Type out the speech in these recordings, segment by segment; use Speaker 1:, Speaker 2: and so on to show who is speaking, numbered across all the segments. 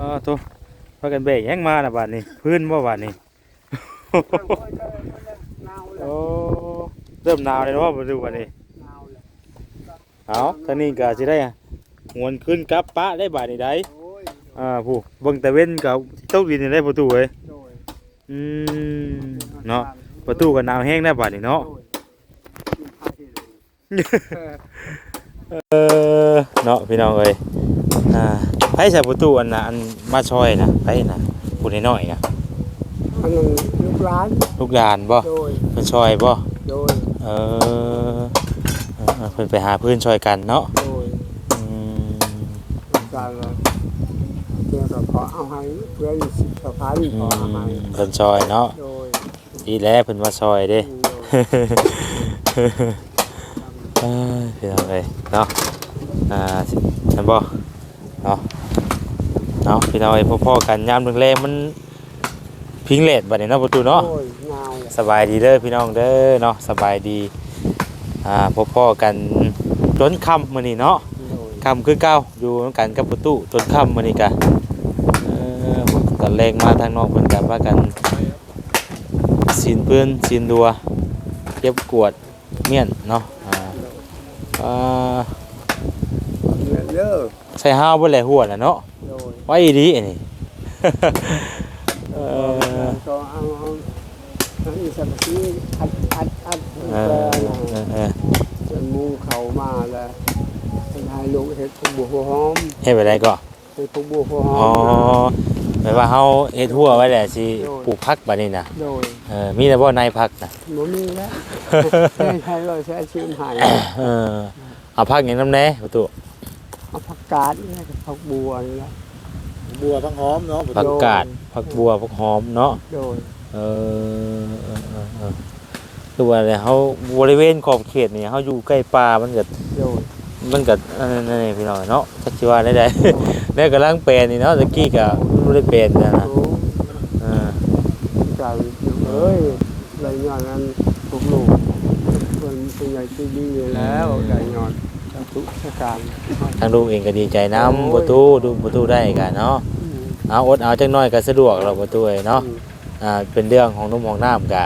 Speaker 1: อโตพากันเบรกยังมาน่ะบาดนี้ พื้นบ่บาดนี้ โอ้เริ่มหนาวเลยเนาะบ่ดูบาดนี้เอาทางนี้ก็สิได้หวนขึ้นกลับปะได้บาดนี้ได้อ่าผู้เบิ่งตะเว้นก็ตกดินได้ประตูเอ้ยอืมเนาะประตูก็หนาวแห้งได้บาดนี้เนาะเออเนาะพี่น้องเอ้ยอ่า ไผใส่ประตูอันน่ะอันมาซอยนะไผน่ะพูดน้อยๆนะ
Speaker 2: อันนั้นลูกร้าน
Speaker 1: ลูกหลานบ่
Speaker 2: โดย
Speaker 1: เพิ่นซอยบ่
Speaker 2: โดย
Speaker 1: เออเออเออเพิ่นไปหาเพื่อนช่วยกันเนาะ
Speaker 2: โดย
Speaker 1: อืม
Speaker 2: การละเกี่ยวกับขอเอาให้เพื่อนสิบกับพัน
Speaker 1: อื
Speaker 2: ขอเอา
Speaker 1: ม
Speaker 2: ให้
Speaker 1: เพิ่นซอยเนาะ
Speaker 2: โดย
Speaker 1: ดีแล้วเพิ่นมาซอยเด้
Speaker 2: โดย
Speaker 1: เอ้ยพี่น้องเอ้ยเนาะอ่าฉันบ่เนาะ เนาะพี่น้องเอ้ยพ่อๆกันยามแรงๆมันพิงเลดบัดนี้เนาะประตูเนาะ
Speaker 2: โดยเงาเลย
Speaker 1: สบายดีเด้อพี่น้องเด้อเนาะสบายดีอ่าพ่อๆกันจนค่ำมื้อนี้เนาะ
Speaker 2: โดย
Speaker 1: ค่ำคือเก้าอยู่นำกันกับประตูจนค่ำมื้อนี้กะเออตอนแรกมาทางนอกเพิ่นก็ว่ากันสินเพื่อนสินดัวเก็บกวดเมียนเนาะอ่าอ่า
Speaker 2: เงินเลิก
Speaker 1: ใส่ห้าวบ่แลหัวน่ะเนาะ
Speaker 2: โด ย
Speaker 1: ไว้ดีอันนี้เออ
Speaker 2: ก็เอาเอาอันนี้สักทีอัดอัดอัด
Speaker 1: เอ
Speaker 2: แปล
Speaker 1: อ
Speaker 2: นะ
Speaker 1: เออเออ
Speaker 2: จนมูเขามาแล้วเป็นให้ลูกเห็ดพวกบัวหัวหอม
Speaker 1: เฮ็ดไปได้ก็
Speaker 2: เห็ดพวกบัวหัวห
Speaker 1: อ๋
Speaker 2: อ
Speaker 1: อ
Speaker 2: ม
Speaker 1: หมายว่าเฮาเฮ็ดหัวไว้แหละสิ
Speaker 2: โดย
Speaker 1: ปลูกผักบัดนี้น่ะ
Speaker 2: โดย
Speaker 1: เออมีแต่บ่ในผักน่ะ
Speaker 2: หนูมีแล้วใช่ใช่เลยใช้ชื่อหาย
Speaker 1: เออเอาผักหยังนำแหน่ประตู
Speaker 2: เอาผักกาดนี่กับผักบัวนี่แหละ
Speaker 3: บัวพังหอมเนาะ
Speaker 1: ผักกาดผักบัวผักหอมเนาะ
Speaker 2: โดย
Speaker 1: เออเออเออเออคือว่าเนี่ยเขาบริเวณขอบเขตนี่เขาอยู่ใกล้ป่ามันก็
Speaker 2: โดย
Speaker 1: มันก็อันนั่นนี่พี่น้องเนาะสักชีว่าได้ได้ได้กำลังแปลนนี่เนาะตะกี้ก็ไม่ได้แปลนนะนะ
Speaker 2: โอ้
Speaker 1: เออ
Speaker 2: เจ้าเอ้ยไรย้อนนั้นพวกลูกคนเป็นใหญ่ที่ดีแล้วไรย้อน ทุกสการ
Speaker 1: ทางลูกเองก็ดีใจน้ำประตูดูประตูได้กันเนาะเอาอดเอาจังน้อยก็สะดวกเราประตูเอ้ยเนาะอ่าเป็นเรื่องของนุ่มของน้ำกะ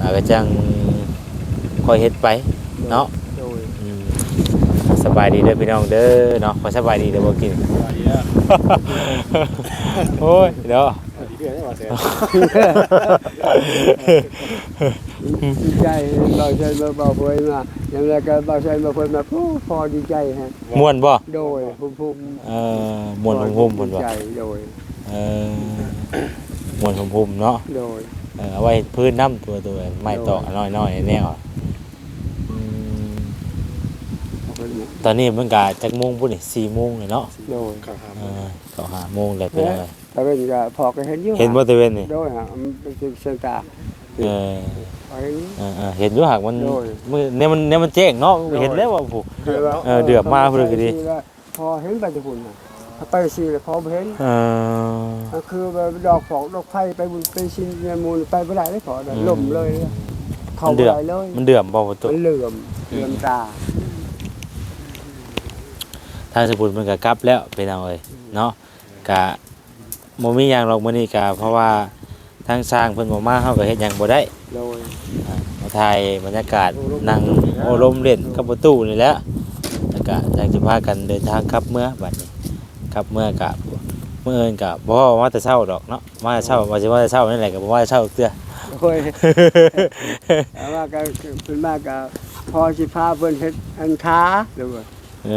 Speaker 1: อ่าก็จังคอยเฮ็ดไปเนาะ
Speaker 2: โดย
Speaker 1: อืมสบายดีเด้อพี่น้องเด้อเนาะขอสบายดีเด้อบ่กินโอ้ยเดี๋ยว
Speaker 3: ดีเดือนได้ว่าแสน
Speaker 2: ดีใจเราใช้มาเบาเผยมาอย่างไรก็เบาใช้มาเผยมาพอดีใจฮะ
Speaker 1: ม่วนบ่
Speaker 2: โดยภูมิภูมิ
Speaker 1: เออม่วนหุ่มๆพุ่นบ่
Speaker 2: ใจโดย
Speaker 1: เออม่วนหุ่มๆเนาะ
Speaker 2: โดย
Speaker 1: เออเอาไว้พื้นน้ำตัวตัวไม้ตอกน้อยๆแนวอืมตอนนี้มันก็จักโมงพุ่นนี่4โมงเลยเนาะ
Speaker 2: โดย
Speaker 3: ข้าวหาม
Speaker 1: เออก็5โมงแล้วไปแล้ว
Speaker 2: แต่เป็นก็พอก็เห็นอยู่
Speaker 1: เห็นบ่ตะเวนนี่
Speaker 2: โดยฮะมันเป็นเส้นตา
Speaker 1: เออ
Speaker 2: พอเห็น
Speaker 1: เออเออเห็นอยู่หักมัน
Speaker 2: โดย
Speaker 1: มันเนี่ยมันเนี่ยมันแจ้งเนาะเห็นแล้วว่าผู้เออเดือบมาพุ่นก็ดี
Speaker 2: พอเห็นไปจะพุ่นน่ะถ้าไปสิแล้วพอบ่เห็น
Speaker 1: เออ
Speaker 2: ก็คือแบบดอกฝอกดอกไผ่ไปบุญไปชินเงินมูลไปบ่ได้เลยขอได้
Speaker 1: อืม
Speaker 2: ล่มเลยเนี่ยเข้า
Speaker 1: มัน
Speaker 2: บ่
Speaker 1: เดือด
Speaker 2: ได้เลย
Speaker 1: มันเดือมบ่ประตู
Speaker 2: มันเหลื่อมเหลื่อมตา
Speaker 1: ทางสมุนมันก็กลับแล้วเป็นเอาเลยเนาะกะบ่มีหยังหรอกมื้อนี้กะเพราะว่า ทางสร้างเพิ่นบ่มาเฮาก็เฮ็ดหยังบ่ได้
Speaker 2: โดย
Speaker 1: มาถ่ายบรรยากาศนั่งโอลมเล่นกับประตูนี่แหละแล้วก็อยากสิพากันเดินทางกลับเมื่อบัดนี้กลับเมื่อกะเมื่อเอิ้นกะบ่ว่ามาแต่เช้าดอกเนาะมาแต่เช้าว่าสิว่าแต่เช้านี่แหละก็บ่ว่าแต่เช้าเตื้อ
Speaker 2: โอ้ยแต่ว่าก็เพิ่นมาก็พอสิพาเพิ่นเฮ็ดอันค้าเด้อ
Speaker 1: เอ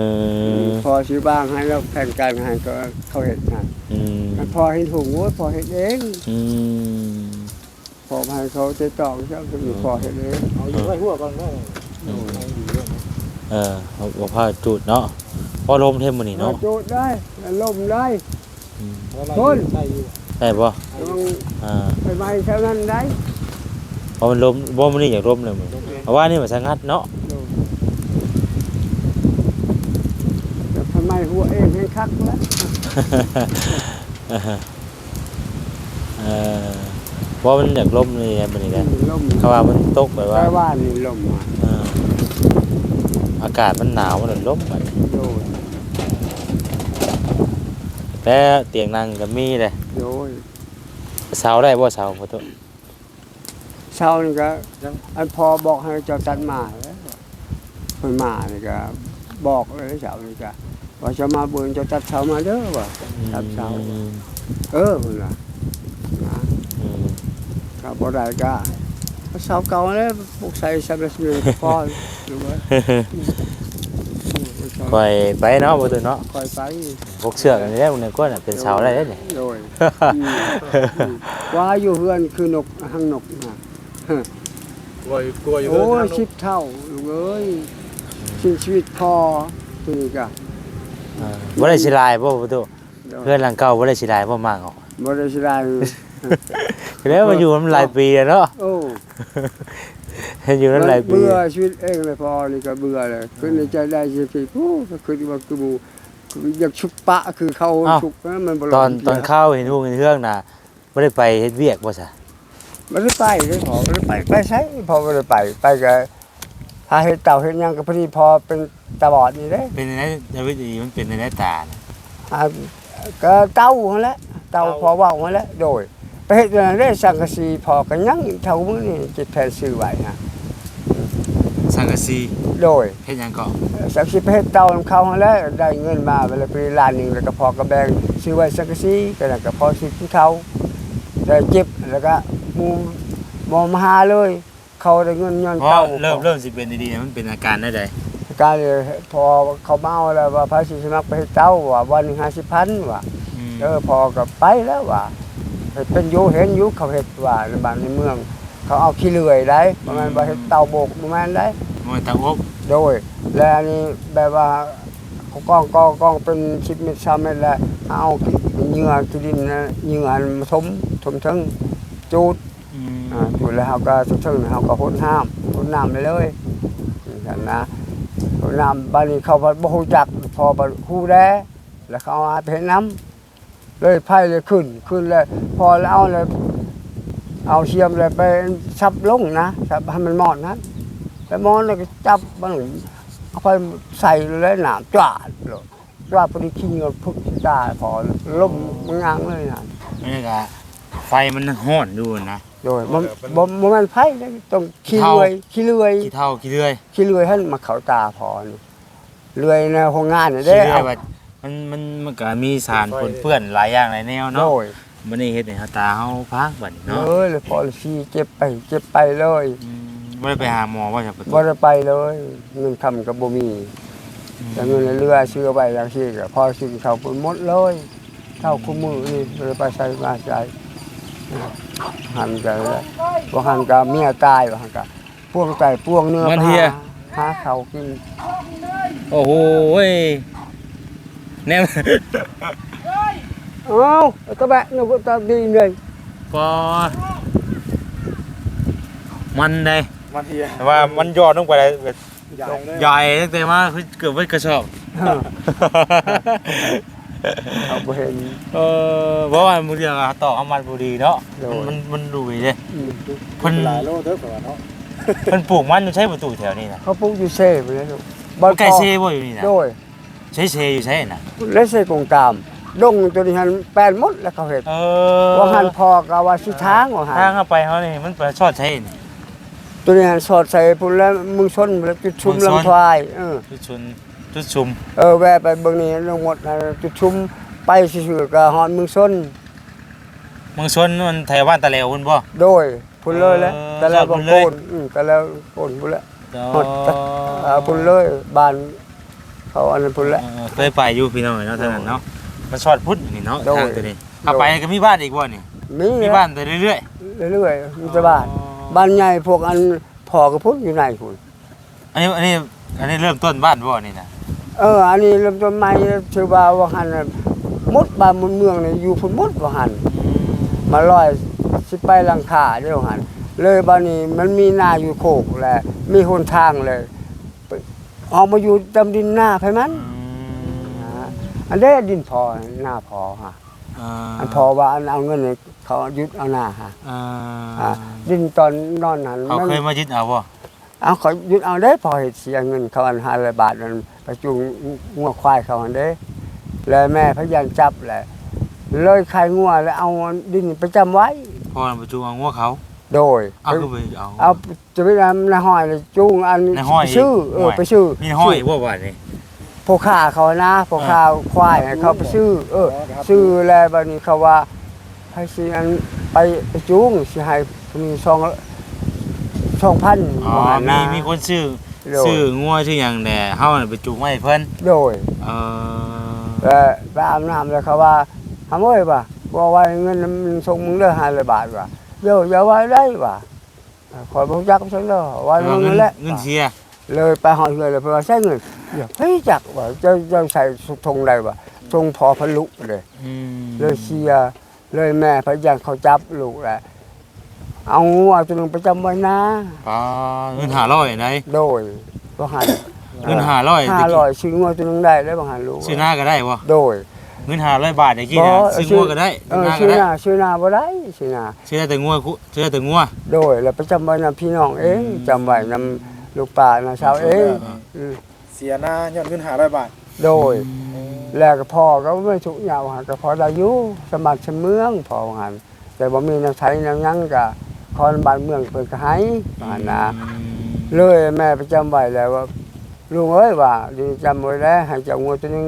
Speaker 1: อ
Speaker 2: พอสิบ้างให้แล้วแข่งกันให้ก็เขาเฮ็ดให้
Speaker 1: อืม
Speaker 2: มันพอเฮ็ดหุงโอ้ยพอเฮ็ดเอง
Speaker 1: อืม
Speaker 2: พอให้เขาจะตอกเจ้าคือพอเฮ็ดเอง
Speaker 3: เอาอยู่ไว้หัวก่อนเนาะเอาอยู่เรื่อง
Speaker 1: เออบ่บ่พาจุดเนาะพอลมเทมมื้อนี้เนาะ
Speaker 2: จุดได้ล่มได้
Speaker 1: อืม
Speaker 2: ต้น
Speaker 3: ใช่อยู่
Speaker 1: ได้บ่
Speaker 2: ต้อง
Speaker 1: อ่า
Speaker 2: ไปไม้เท่านั้นได้
Speaker 1: เพราะมันลมบ่มื้อนี้อยากลมเลยมื้อเพราะว่านี่มันสงัดเนาะ
Speaker 2: แต่ทำไมหัวเองให้คักแล้ว
Speaker 1: เออ เพราะมันอยากล่มเลยมันนี่แหละ
Speaker 2: ล่ม
Speaker 1: เขาว่ามันตกแบบว่า
Speaker 2: แต่ว่านี่ล่มมา
Speaker 1: เอออากาศมันหนาวมันเลยล่มไป
Speaker 2: โดย
Speaker 1: อากแต่เตียงนั่งก็มีเลย
Speaker 2: โอ้ย
Speaker 1: เสาได้บ่เสาบ่ตุ
Speaker 2: เช้านี่ก็อันพอบอกให้เจ้าตัดมาแล้วเพิ่นมานี่ก็บอกเลยเช้านี่ก็ว่าจะมาเบิ่งเจ้าตัดเช้ามาเด้อว่าตัดเช้า
Speaker 1: อืม
Speaker 2: เออเพิ่นว่านะ
Speaker 1: อืม
Speaker 2: ก็บ่ได้ก็เอาเช้าเก่าแล้วปลูกใส่สำเร็จเลยพอหรือว่า
Speaker 1: ค่อยไปเนาะบ่ตุเนาะ
Speaker 2: คอยไป
Speaker 1: พวกเชือกอันนี้ได้บ่เนี่ยก็น่ะเป็นเสาได้เด้นี่
Speaker 2: โดยอืมอืมว่าอยู่เฮือนคือนกหังนกนะ
Speaker 3: กลัวอยู่กลัวอยู่
Speaker 2: โอ้ย
Speaker 3: ชิ
Speaker 2: ชิบเท่าลูกเอ้ยชีชีวิตพอตัวนี้ก็
Speaker 1: เออบ่ได้สิลายบ่บ่ตุ
Speaker 2: โดย
Speaker 1: เพื่อนหลังเก่าบ่ได้สิลายบ่มากออก
Speaker 2: บ่ได้สิได้
Speaker 1: แล้วมาอยู่มันหลายปีแล้วเนาะ
Speaker 2: โอ้
Speaker 1: อยู่นั้นหลายปี
Speaker 2: เบื่อชีวิตเองเลยพอนี่ก็เบื่อเลยคือในใจได้สิพี่โอ้ก็คือว่าคือหมู่คืออยากชุบปะคือเขาชุบนะมันบ่ร
Speaker 1: ตอน
Speaker 2: เพีย
Speaker 1: ตอนเข้าเห็นฮู้เห็นเรื่องน่ะบ่ได้ไปเฮ็ดเวียกบ่ซะ
Speaker 2: บ่ได้ไปเลยพอบ่ได้ไปไปใช้พอบ่ได้ไปไปก็หาเฮ็ดเต่าเฮ็ดหยังก็พอดีพอเป็นตาบอดนี่เด้
Speaker 1: เป็นในชีวิตดีมันเป็นในตาน่ะ
Speaker 2: อ่าก็เต้าหั่นแหละเต้าพอเว้าหั่นแหละโดย ไปเฮ็ดอันนั้นได้สังกะสีพอก็ยังเท่ามื้อนี่จิตแผ่นซื้อไว้ฮะ
Speaker 1: สังกะสี
Speaker 2: โดย
Speaker 1: เฮ็ดหยังก็
Speaker 2: สักสิไปเฮ็ดเต้านำเขาหั่นแหละได้เงินมาเวลาไปล้านหนึงแล้วก็พอก็แบ่งซื้อไว้สังกะสีก็นั่นก็พอซื้อกินเขาวได้เจ็บแล้วก็หมู่หมอมาหาเลย เขาได้เงินย้อน
Speaker 1: เพราะ
Speaker 2: เต้า
Speaker 1: เริ่มเริ่มสิเป็นดีๆมันเป็นอาการได้ใด
Speaker 2: การเลยพอเขาเมาแล้วว่าพระสิสมัครไปเฮ็ดเต้าว่าวันหนึง50,000ว่า
Speaker 1: อืม
Speaker 2: เออพอก็ไปแล้วว่า เป็นอยู่เห็นอยู่เขาเห็ดว่าในบ้านในเมือง เขาเอาขี้เลื่อยได้ประมาณว่าเห็ดเตาโบกประมาณได้
Speaker 1: มันตาอบ
Speaker 2: โดย และอันนี้แบบว่าเขากล้องกล้องกล้องเป็นชิปเม็ดชาเม็ดแล้วเอาเหงื่อที่ดินนะเหงื่ออันมาทมทมทั้งจูด
Speaker 1: อืม
Speaker 2: อ่าจูดแล้วเขาก็ทุกทั้งเขาก็พ่นน้ำพ่นน้ำไปเลยนี่กันนะพ่นน้ำบ้านนี้เขาบ่บ่ฮู้จักพอบ่ฮู้แด้แล้วเขาเอาไปเห็นน้ำ เลยไพ่เลยขึ้น ขึ้นเลย พอแล้วเอาเลย เอาเชียมเลยไปซับลงนะซับให้มันหมอดนะแล้วมอนเลยก็จับมันเอาไปใส่เลยหนามจ้าดเลยจ้าดพอดีขี้เงินพุกที่ตาพอล้มมันงางเลยนะ
Speaker 1: นี่ก็ไฟมันร้อนดูนะ
Speaker 2: โดยมันบ่บ่แมันไพ่เลยต้องขี้เลื่อยขี้เลื่อย
Speaker 1: ขี้เท่าขี้เลื่อย
Speaker 2: ขี้เลื่อยให้มาเขาตาพอนี่เลื่อยในโรงงานนี่
Speaker 1: ขี้
Speaker 2: ได้
Speaker 1: เลื่อ
Speaker 2: เอา
Speaker 1: ยว่า มันมันมันก็มีสารปนเปื้อนหลายอย่างหลายแนว
Speaker 2: โด
Speaker 1: เนาะ
Speaker 2: ย
Speaker 1: มันนี่เฮ็ดให้เฮาตาเฮาพังบัดนี้เนาะ
Speaker 2: เออเลยพอซีเจ็บไปเจ็บไปเลย
Speaker 1: อืมบ่ได้ไปหาหมอว่าจะประตู
Speaker 2: บ่ได้ไปเลยเงินคำกับบ่มีแต่เงินในเรือซื้อไว้อย่างที่ก็พอสิ่งเขาไปหมดเลยเท่าคู่มือนี่บ่ได้ไปใส่มาใจหันกันแล้วบ่หันกับเมียตายบ่หันกับพวงไก่พวงเนื้อหาหาเขาวกิน
Speaker 1: โอ้โหยแนม
Speaker 2: เอ้าก็ แบะนึกว่าตาดีเลย
Speaker 1: ปอมันได้
Speaker 3: มันเฮีย
Speaker 1: แต่ว่ามันยอดลงไปเลยแบบ
Speaker 3: ใหญ่เลย
Speaker 1: ใหญ่ตั้งแต่มาคือเกือบไว้กระสอบ
Speaker 2: เขาบ่เห็น
Speaker 1: เออเพราะว่ามือเดียวอะต่อเอามันบุรีเนาะ
Speaker 2: โดย
Speaker 1: มันมันดุยเลย
Speaker 2: อืม
Speaker 1: เพิ่น
Speaker 3: หลายโลเด้อก่อนเนาะ
Speaker 1: เพิ่นปลูกมันอยู่ใช้ประตูแถวนี้นะ
Speaker 2: เขาปลูกอยู่เซ่ไปเลยลูกบ่
Speaker 1: ไก่เซ่บ่อยู่นี่นะ
Speaker 2: โดย
Speaker 1: ใช้เซอยู่ใช่น่ะ
Speaker 2: และใส่กงตามดงตัวนี้หันแปลนหมดแล้วเขาเห็น
Speaker 1: เออ
Speaker 2: ว่าหันพอกะว่าสิทางว่าหั
Speaker 1: ทาง
Speaker 2: น
Speaker 1: เข้าไปเขานี่มันไปชอดใช่นี่
Speaker 2: ตัวนี้หันสอดใส่พุ่นแล้วมึงชนแล้วจุดชุม
Speaker 1: มึงชน
Speaker 2: ลำควายเออ
Speaker 1: จุดชุนจุดชุม
Speaker 2: เออแวะไปเบิ่งนี่ลงหมดนะจุดชุมไปซื่อๆก็ฮอดมึงชน
Speaker 1: เมืองชนมันไทยบ้านตะเลวพุ่นบ่
Speaker 2: โดยพุ่นเลยแหล้ว
Speaker 1: เออ
Speaker 2: แต่แล้ว
Speaker 1: สอดพุ่
Speaker 2: บ่
Speaker 1: น
Speaker 2: โก
Speaker 1: เลย
Speaker 2: นอือก็แล้วโกนพุ่นแล้ว
Speaker 1: อ๋อ
Speaker 2: หมดอ่าพุ่นเลยบ้าน เขาอันนั้นพุ่นแล้ว
Speaker 1: เออเคยไปอยู่พี่น้องเนาะเท่านั้นเนาะมันชอดพุ่นนี่เนาะ
Speaker 2: โดย
Speaker 1: ทางตัวนี้เข้าไปก็มีบ้านอีกบ่นี่
Speaker 2: มี
Speaker 1: มีบ้านแต่เรื่อย
Speaker 2: เรื่อยๆมีแต่บ้านบ้านใหญ่พวกอันพอก็พุ่นอยู่ไหนพุ่น
Speaker 1: ๆอันนี้อันนี้อันนี้เริ่มต้นบ้านบ่นี่นะ
Speaker 2: เออ อันนี้เริ่มต้นใหม่ชื่อว่าว่าหันน่ะมุดบ้านมุดเมืองนี่อยู่พุ่นมุดว่าหัน มาลอยสิไปหลังคาเดียวหันเลยบ้านนี้มันมีหน้าอยู่โคกแหละมีหนทางเลยไป ออกมาอยู่ตำดินหน้าไผมันอ่าอันเด้ดินพอหน้าพอฮะอันพอว่าอันเอาเงินให้เขายึดเอาหน้าฮะ
Speaker 1: อ่า
Speaker 2: อ่าดินตอนนอนนั้น
Speaker 1: เขา
Speaker 2: มัน
Speaker 1: เคยมายึดเอาบ่
Speaker 2: เอาเขายึดเอาได้พอเห็ดเสียเงินเขาอันห้าร้อยบาทนั้นไปจูงงัวควายเขาอันเด้ แล้วแม่พยายามจับแหละเลยขายงัวแล้วเอาดินไปจำไว้
Speaker 1: พ่อน่ะไปจูงเอางัวเขา
Speaker 2: โดย
Speaker 1: เอาคือไปเอา
Speaker 2: เอาจะไปนำในห้อยเลยจูงอัน
Speaker 1: ในห้อย
Speaker 2: ไปชื่อเออ
Speaker 1: ห้อย
Speaker 2: ไปชื่อ
Speaker 1: มีห้อยบ่ว่านี่
Speaker 2: พวกข้าเขานะพวกข้าควายให้เขาไปชื่อ เออชื่อแล้วบัดนี้เขาว่าให้สิอันไปไปจูงสิให้มีสองสองพัน
Speaker 1: อ๋อ
Speaker 2: ว่า
Speaker 1: มี
Speaker 2: นะ
Speaker 1: มีคนซื้อ
Speaker 2: โดย
Speaker 1: ซื้องัวซื้อหยังแหน่เฮาน่ะไปจูงไว้ให้เพิ่น
Speaker 2: โดย
Speaker 1: เออ
Speaker 2: แล้วไปอาบน้ำแล้วเขาว่าทำไว้ป่ะว่าไว้เงินมันส่งมึงเด้อห้าร้อยบาทว่ะ เดี๋ยวอย่าไว้ได้ว่ะขอยบอกจักฉันเด้อไว้มึง
Speaker 1: เงิ
Speaker 2: นั่
Speaker 1: น
Speaker 2: นแหละ
Speaker 1: เงินเสีย
Speaker 2: เลยไปหอยเลยเลยไปว่าใช้เงินเดี๋ยวเฮ้ยจักว่าจะจะใส่สุกทงใดว่ะทงพอพลุเลย
Speaker 1: อืม
Speaker 2: เลยเชียร์เลยแม่พยันเขาจับลูกแหละเอางัวตัวหนึงไปจำไว้นะ
Speaker 1: ปาเงิน500ไหน
Speaker 2: โดยบางหัน
Speaker 1: เงิน500
Speaker 2: ห้าร้อยซื้องัวตัวหนึงได้แล้วบางหันลูก
Speaker 1: ซื้อหน้าก็ได้บ่
Speaker 2: โดย
Speaker 1: เงิน500บาทตะกี้น่ะ
Speaker 2: บ่
Speaker 1: ซื้องัวก็ได้
Speaker 2: เอ
Speaker 1: ซื้อ
Speaker 2: อ
Speaker 1: หน้าก็
Speaker 2: ซื้อ
Speaker 1: ได้
Speaker 2: หน้าซื้อหน้าบ่ได้ซื้อหน้า
Speaker 1: ซื้อได้แต่งัวคุซื้อได้แต่งัว
Speaker 2: โดยแล้วไปจำไว้นำพี่น้องเองจำไว้นำลูกป่านาชาวเองอืม
Speaker 3: เสียหน้าย้อนเงินหาร้อยบาท
Speaker 2: โดยแล้วก็พ่อก็ไม่ทุกอย่างหันก็พอได้อยู่สมัครเสมืองพอหันแต่บ่มีน้ำใช้น้ำหยังก็คอนบ้านเมืองเพิ่นก็ให้ว่านะเลยแม่ไปจำไว้แล้วว่าลุงเอ้ยว่าดีจำไว้แล้วให้เจ้างูตัวหนึง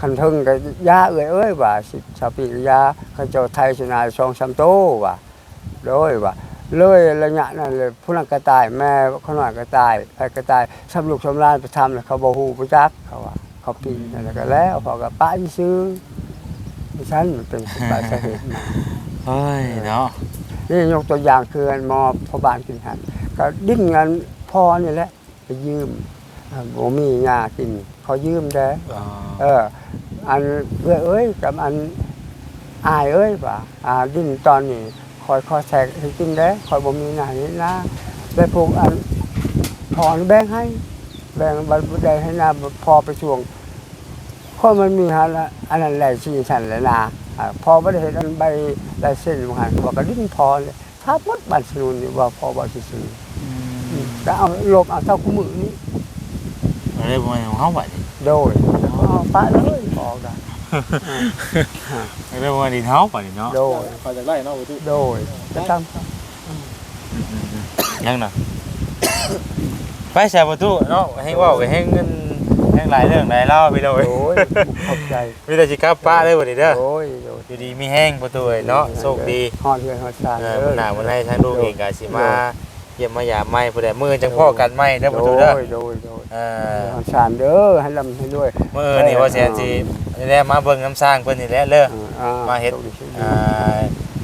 Speaker 2: คันทึงกับยาเอ้ยเอ้ยว่าสิชาวปีกยาเขาเจ้าไทยชนะสองสามโตว่าโดยว่าเลยระยะนั้นเลยผู้นั้นก็ตายแม่เขาหน่อยก็ตายใครก็ตายสำลูกสำรานไปทำแล้วเขาบ่ฮู้บ่จักเขาว่าเขาปีนนั่นแหละก็แล้วพอกับป้าที่ซื้อดิฉันเป็นสาเหตุมา
Speaker 1: เฮ้ยเนาะ
Speaker 2: นี่ยกตัวอย่างคืออันหมอพอบานกินหันก็ดิ้นเงินพ่อนี่แหละไปยืมอ่าบ่มียากินเขายืมได้
Speaker 1: อ๋อ
Speaker 2: เออ อันเอ้ยเอ้ยกับอันอายเอ้ยป่ะอ่าดิ้นตอนนี้คอยคอยแทกให้กินได้คอยบ่มีหน้านี้นะได้พวกอันพอนี่แบ่งให้ แบ่งบัตรได้ให้นาพอไปช่วงคนมันมีฮะละอันนั้นแหละชี้ฉันเลยนะอ่าพอไม่ได้เห็นอันใบลายเส้นของหันบอกก็ดิ้นพอเลยถ้าหมดบัตรสนุนนี่ว่าพอบ่สิซื้ออแต่เอาลบเอาเท่าคู่มือนี้
Speaker 1: อะไรบ่ให้ของเฮาบัดนี้
Speaker 2: โดยเอาปะเลยพอกัน
Speaker 1: อะไรบ่ให้ดินเฮาบัดนี้เนาะ
Speaker 2: โดย
Speaker 3: คอยจากไล่เนาะไปทุก
Speaker 2: โดยจะท
Speaker 1: ยังน่ะไปใส่ประตูเนาะให้เว้าให้เงินให้หลายเรื่องหลายเล่าไปเลำย
Speaker 2: โดยขอบใจ
Speaker 1: มีแต่สิกลับป้าได้บ่นี่เด้อ
Speaker 2: โดยโดย
Speaker 1: อยู่ดีมีแห้งประตูเอ้ยเนาะโชคดี
Speaker 2: ฮอดเฮือนฮอดซาน
Speaker 1: เอ
Speaker 2: เด้
Speaker 1: อ
Speaker 2: อ
Speaker 1: มื้อหน้ามื้อไหนทางลูกเองก็สิมา เยี่ยมมายามใหม่ผู้ใดมื้อจังพ่อกันใหม่เด้อประตูเด้อ
Speaker 2: โดยโดยโดย
Speaker 1: เออ
Speaker 2: ฮอดซานเด้อให้ลำให้ด้วย
Speaker 1: มื้อนี่ว่าแสนสินี่แหละมาเบิ่งน้ำสร้างเพิ่นนี่แหละเด้อ
Speaker 2: อ่
Speaker 1: มาเฮ็ด
Speaker 2: โชคโชค
Speaker 1: อ่า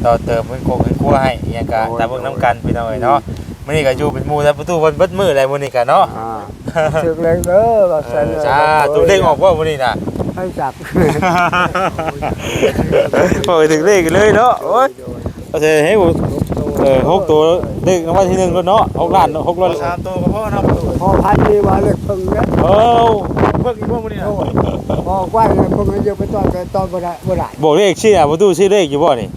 Speaker 1: ต่อเติมเพิ่นโกงเพิ่นครัวให้อหยังก็
Speaker 2: โอ้ย
Speaker 1: ตามเบิ่งน้ำกันพี่น้องเอ้ยเนาะมื้อนี้ก็อยู่เป็นหมู่แต่ประตูเพิ่นเบิดมื้อเลยมื้อนี้ก็เนาะ
Speaker 2: อ่าถึกเลยเด้อก็
Speaker 1: เอ
Speaker 2: เซ็น
Speaker 1: อจ้าตัวเลขออกว่ามื้อนี้น่ะ
Speaker 2: ให้จับ
Speaker 1: โอ้ยถึงเลขเลยเนาะโอ้ยโอเคให้ผม เออหกตัวเลขรางวัลที่หนึ่งก็เนาะหกล้านเนาะหกล้าน
Speaker 3: สามตัวก็พ่อเนาะประตู
Speaker 2: พอพันนี่ว่าเล็กเพิ่งเด้อ
Speaker 1: เอ้า
Speaker 3: เพิ่งอีกพวกนี้นะ
Speaker 2: พอกว้างเลยเพิ่งเยอะไปตอนไปตอนบ่ได้บ่ได้
Speaker 1: บอกเลขชื่ออะประตูชื่อเลขอยู่บ่นี่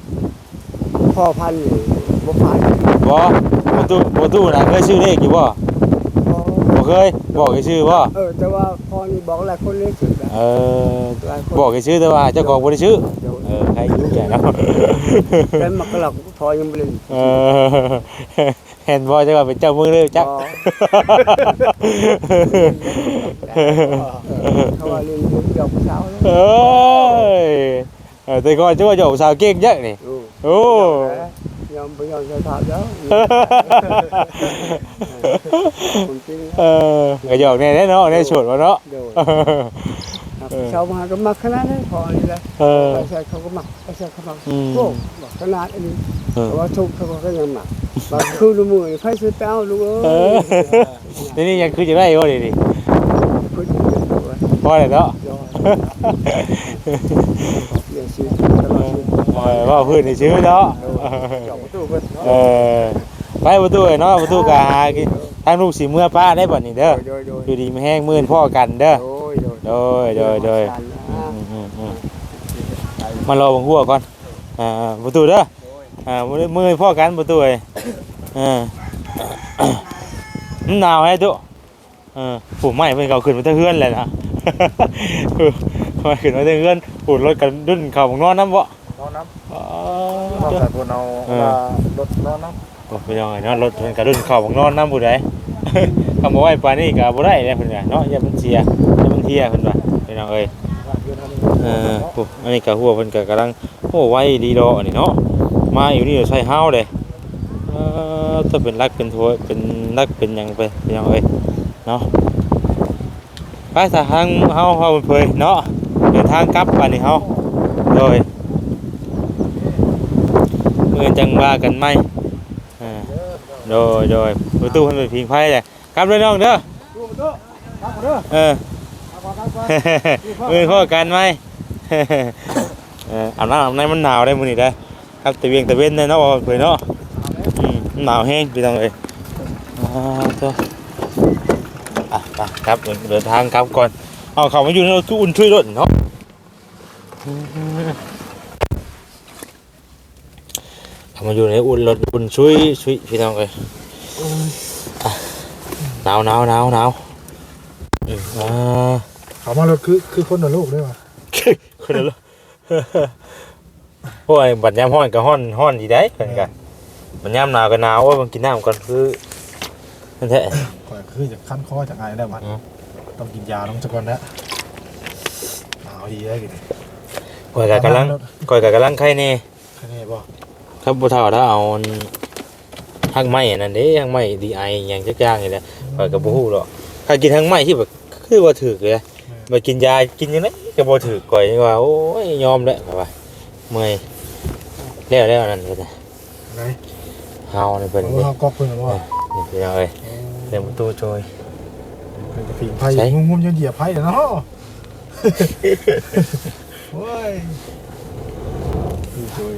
Speaker 2: พอพันนี่บ่พัน
Speaker 1: บ่ประตูประตูน่ะเคยชื่อเลขอยู่บ่
Speaker 2: พอ
Speaker 1: บ่เคยบอกให้ชื่อบ่
Speaker 2: เออแต่ว่าพอนี่บอกหลายคนเลยถึงแล้ว
Speaker 1: เออ
Speaker 2: หลายคน
Speaker 1: บอกให้ชื่อแต่ว่าเจ้าของบ่ได้ชื่อ
Speaker 2: เดี๋ยว
Speaker 1: เออใครรู้แก่เนาะ
Speaker 2: แต่มันก็หลักพอยังบ่ได้
Speaker 1: เออเห็นบ่เจ้าว่าเป็น เจ้ามือเลยจัก
Speaker 2: เขาว่าเรียนเรียนเกี่ยวกับเช้าแล้ว
Speaker 1: เอ้ยเออแต่ก่อนเจ้าว่าเจ้าสาวเก่งจักนี่
Speaker 2: โอ้
Speaker 1: โอ้
Speaker 2: ยอมไปยอมจะถามแล้วคนจริง
Speaker 1: เออก็หยอกแน่แน่เนาะแน่โฉดวะเนาะ
Speaker 2: โดยชาวมาก็มักขนาดนั้นพอนี่แหละ
Speaker 1: เออ
Speaker 2: ไปใส่เขาก็มักไปใส่เขามัก
Speaker 1: อืม
Speaker 2: โอ้บอกขนาดอันนี้
Speaker 1: เออ
Speaker 2: แต่ว่าทุกเขาก็ยังมักบางคือดูมือไฟซื้อเต้าลูก
Speaker 1: เอ
Speaker 2: เอ้
Speaker 1: อยนี่นี่ยังคือจะได้บ่นี่ดิ
Speaker 2: คุยกันตัว
Speaker 1: พอแล้วเนาะ
Speaker 2: ยอดเรียนชีวิตตลอดชีวิต
Speaker 1: เออว่าพื้นนี่ชื่อเนาะ
Speaker 2: เจาะประตูเพิ่น
Speaker 1: เออไปประตูเนาะประตูก็หากินทางลูกสิเมื่อป้าได้บ่นี่เด้อ
Speaker 2: โดยโดย
Speaker 1: อยู่ดีไม่แห้งมื่นพ่อกันเด้อ
Speaker 2: โดย โดย
Speaker 1: โดยโดยโดย
Speaker 2: อ่า
Speaker 1: อืมอืมอืมมารอบังหัวก่อนอ่าประตูเด้ออ่ามื้อมือพ่อกันประตูเอ้ยเออมันหนาวไอ้ตุเออผมไม่เพิ่นเขาขึ้นมาเตะเฮือนเลยนะมาขึ้นมาเตะเฮือนปูดรถกันดุนเขาของนอนน้ำบ่
Speaker 3: นออนน้
Speaker 1: อ๋อำ
Speaker 3: นอกจากคนเอาว่ารถนอนน้
Speaker 1: โอ้พี่น้องเนาะรถเพิ่นกระรุ่นเข้าบักนอนน้ำผู้ใด คำว่าไว้ปานนี้ก็บ่ได้เลยเพิ่นว่าเนาะอย่ามันเสียอย่ามันเที่ยเพิ่นว่าพี่น้องเอ้ยำ
Speaker 3: เพื่อนเขานี่
Speaker 1: เออโอ้อันนี้ก็หัวเพิ่นก็กำลังโอ้ไว้ดีดออันนี้เนาะมาอยู่นี่ใส่ห้าวเลยเออถ้าเป็นรักเป็นทัวเป็นรักเป็นหยังไปพี่น้องเอ้ยเนาะไปทางเฮาเฮาเพิ่นเนาะเดินทางกลับบัดนี้เฮาโดยมื้อจังว่ากันไหม โดยโดยประตูเพิ่นเป็นพิงไฟเลยกลับเลยน้องเด้อเออ
Speaker 3: มื
Speaker 1: อข้อกันไหมเอออาบน้ำอาบน้ำมันหนาวได้มือนี่ได้ครับต่เวียงต่เวนได้เนาะบอกเผยเนาะอืมหนาวแห้งพี่น้องเอ้ยอ่าเจ้าอะครับเดินทางกลับก่อนเอาเขามาอยู่ในรถตู้อุ่นช่วยรถเนาะอืมเขา มาอยู่ในอุ่นรถอุ่นช่วยช่วยพี่น้องเอ้ยอะหนาวหนาวหนาวหนาวอืมอ่า
Speaker 3: เขามารถคือคือคนละลูกได้ป่ะ
Speaker 1: คนละโลกโอ้ยบัดยามฮ้อนก็ฮ้อนฮ้อนดีได้เพิ่นกันบัดยามหนาวก็หนาวโอ้ยมันกินน้ำก่อนคือนั่นแท้
Speaker 3: ก่อนคือจะขั้นคอจากไงได้บ้าง
Speaker 1: อืม
Speaker 3: ต้องกินยาต้องจักก่อนนะหนาวดีได้กิน
Speaker 1: ข่อยก็กำลังข่อยก็กำลังไข่แน่
Speaker 3: แค่นี้ป่ะ
Speaker 1: ครับบ่เท่าถ้าเอาอันหักไม้อันนั่นเด้หักไม้ดีไอหยังจักอย่างนี่แหละข่อยก็บ่ฮู้หรอกถ้ากินหักไม้ที่แบบคือบ่ถูกเลยมากินยากินจังได๋ก็บ่ถูกข่อยนี่ว่าโอ้ยยอมแล้วว่าเมื่อยแล้วแล้วนั่นก็ได้
Speaker 3: ไหน
Speaker 1: เฮานี่เพิ่น
Speaker 3: โอ้
Speaker 1: นี่
Speaker 3: เขาก๊อกเพิ่งหรือเปล่า
Speaker 1: นี่พี่น้องเอ้ยเต็มประตูโจย
Speaker 3: เป็นกระถิ่นไผ่
Speaker 1: ใช่
Speaker 3: งุ้มๆยันเหยียบไผ่เนาะโอ้ยดูโจย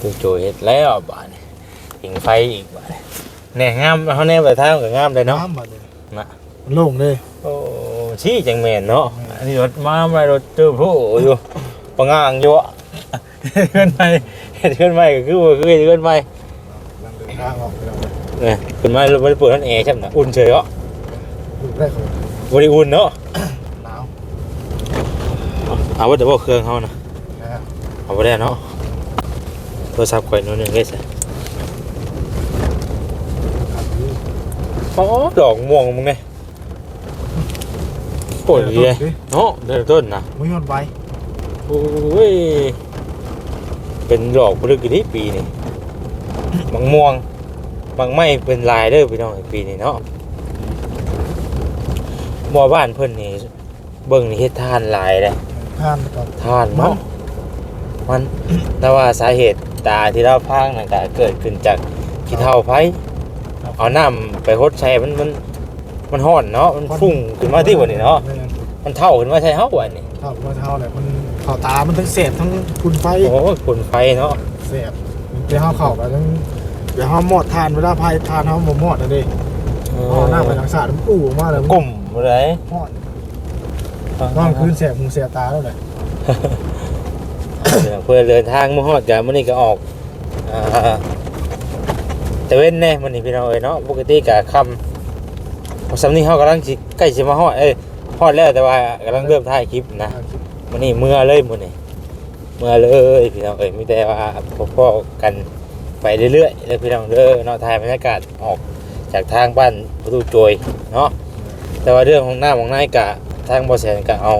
Speaker 1: ตัวโจยเฮ็ดแล้วบาดนี้ปิงไฟอีกบาดนี้แน่งามเฮาแน่ไปทางก็งามเลยเนาะ
Speaker 3: น้ำบัดเลย
Speaker 1: น่ะ
Speaker 3: มันโล่งเลย
Speaker 1: โอ้ชี้จังแม่นเนาะอันนี้รถมาไม่รถเจอผู้อยู่ปะงางอยู่อะเฮ็ดขึ้นไปเฮ็ดขึ้นไปก็คือบ่คือเฮ็ดขึ้นไป
Speaker 3: กำลังเดินทางออกไปแล้ว
Speaker 1: เนี่ยขึ้นมาบ่ได้เปิดนั่นแอร์ใช่มั้ยอุ่นเฉยเนาะ
Speaker 3: ดูแรกเลย
Speaker 1: บ่ได้อุ่นเนาะ
Speaker 3: หนาว
Speaker 1: เอาว่าแต่บ่เครื่องเฮานะ
Speaker 3: นะ
Speaker 1: เอาบ่ได้เนาะโท รศัพท์ข่อยหนู่นนึงเด้ซะ
Speaker 3: ครับพี่
Speaker 1: อ๋อดอกม่วงมึงไงโอ้ยดีเลยเนาะเดินต้นนะ
Speaker 3: ไม่ยอดไว
Speaker 1: โอ้ย เป็นดอกพลึกกี่ที่ปีนี่บางม่วงบางไม้เป็นลายเด้อพี่น้องปีนี้เนาะบัวบ้านเพิ่นนี่เบิ่งนี่เฮ็ดทานหลายเลย
Speaker 3: ทานก่อน
Speaker 1: ทานเนาะมันแต่ว่าสาเหตุ ตาที่เราพังนั่นก็เกิดขึ้นจากขี้เถ้าไผเอาน้ำไปหดใช้มันมันมันฮ้อนเนาะมันฟุ้งขึ้นมาที่วันนี้เนาะ
Speaker 3: ไม่งั้น
Speaker 1: มันเท่าขึ้นมาใช่เฮาวันนี้
Speaker 3: เท่าเมื่อเท่าแหละมันเข่าตา มันทั้งเศษทั้งคุณไฟ
Speaker 1: โอ้ยฝุ่นไฟเนาะ
Speaker 3: เศษเดี๋ยวเขาเข่าไปทั้งเดี๋ยวเขาหมดทานเวลาพายทานเขาหมดหมดนะดิเอาหน้าไปทางศาสตร์มันอู้ออกมาเลย
Speaker 1: กลุ่มเลย
Speaker 3: หอดนอนคืนแสบหูเสียตาแล้วเลย
Speaker 1: เพื่อเดินทางมาฮอดกันมื้อนี้ก็ออกอ่าแต่เว้นแน่มื้อนี้พี่น้องเอ้ยเนาะปกติก็ค่ำพอสำนี้เฮากำลังสิใกล้สิมาฮอดเอ้ยฮอดแล้วแต่ว่ากำลังเริ่มถ่ายคลิปนะมื้อนี้เมื่อเลยมื้อนี้เมื่อเลยพี่น้องเอ้ยมีแต่ว่าพ่อๆกันไปเรื่อยๆแล้วพี่น้องเด้อเนาะถ่ายบรรยากาศออกจากทางบ้านประตูโจยเนาะแต่ว่าเรื่องของหน้าของนายกะทางบ่แสนก็เอา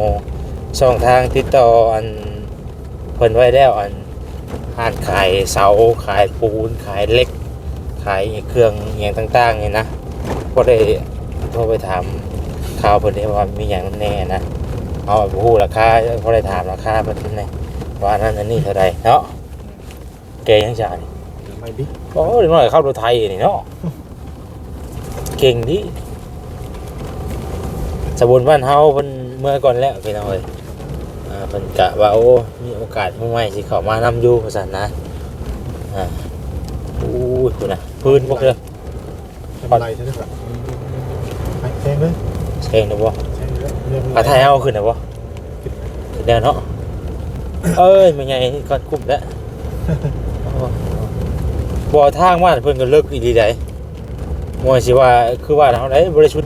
Speaker 1: ช่องทางติดต่ออัน เพิ่นไว้แล้วอันห้านขายเสาขายปูนขายเหล็ก ขายเครื่องอหย่างต่างๆนี่นะก็ได้โทรไปถามข่าวเพิ่นได้ว่ามีหยังแน่นะเอาไปพูดราคาเพราะได้ถามราคาเป็นที่ไหนว่าอันนั้นอันนี้เท่าไรเนาะเกยังจ่าย
Speaker 3: ไม่บิ๊ก
Speaker 1: โอ้เดี๋ยวหน่อยเข้าตัวไทยนี่เนาะเก่งดิสบุนบ้านเฮาเพิ่นเมื่อก่อนแล้วพี่น้องเอ้ย อ่าเพิ่นกะว่าโอ้ มีโอกาสมื้อใหม่สิเข้ามานำอยู่ว่าซั่นนะอ่าอู้ยคุณน่ะพื้นพวกเด้อ
Speaker 3: ทำอะไรใช่ไหมครับแทงเลย
Speaker 1: เซ็งเด้อบ่
Speaker 3: แทงเลยเรียบร้
Speaker 1: ปลาไทยเอาขึ้นเด้อบ่ขึ้นแล้วเนาะเอ้ยมันไงก่อนคุ้มแล้วบ่อทางบ้านเพิ่นก็เลิกอีหลีได้มวยสิว่าคือว่าเฮาได้บ่ได้ชุด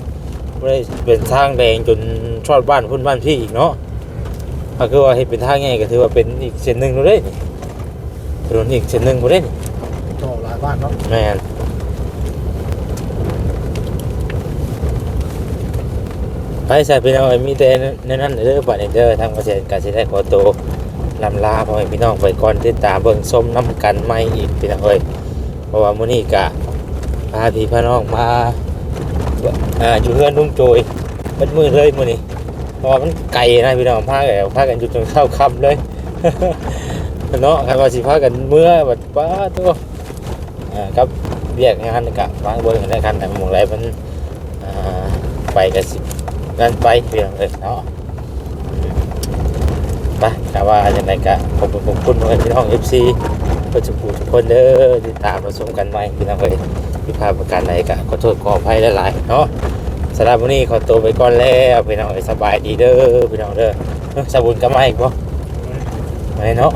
Speaker 1: บ่ได้เป็นทางแดงจนชอดบ้านเพิ่นบ้านพี่อีกเนาะ ก็คือว่าเฮ็ดเป็นทางใหญ่ก็ถือว่าเป็นอีกเส้นหนึงแล้วเด้นี่ถนนอีกเส้นหนึงบ่ได้นี่
Speaker 3: ต่อหลายบ้านเนาะ
Speaker 1: แม่นไปใส่พี่น้องเอ้ยมีแต่ในนั้นเด้อบัดนี้เด้อทางเกษตรกสิได้ขอตัวลำลาพ่อแม่พี่น้องไปก่อนติดตามเบิ่งส้มน้ำกันใหม่อีกพี่น้องเอ้ยเพราะว่ามื้อนี้กะพาพี่พาน้องมาอ่าอยู่เฮือนลุงโจยเบิดมือเลยมื้อนี้เพราะมันไกลนะพี่น้องพากันพากันอยู่จนเข้าค่ำเลยเนาะครับว่าสิพากันเมื่อบัดป้าตัวอ่าครับเรียกงานกะวางเบิ่งกันได้กันแต่หมู่ไรมันอ่าไปกันสิงานไปเพียงเลยเนาะอืมไปแต่ว่าอย่างไรกะขอบคุณขอบคุณพี่น้อง FC ก็จะพูทุกคนเด้อที่ตามมาชมกันใหม่พี่น้องเอ้ยที่พาประการใดกะขอโทษขออภัยหลายๆเนาะำหรับวันนี้ขอตัวไปก่อนแล้วพี่น้องเอ้ยสบายดีเด้อพี่น้องเด้อเอ้อสบุญกันมาอีกบ่ไม่เนาะ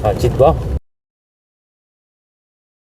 Speaker 1: เอาจิตบ่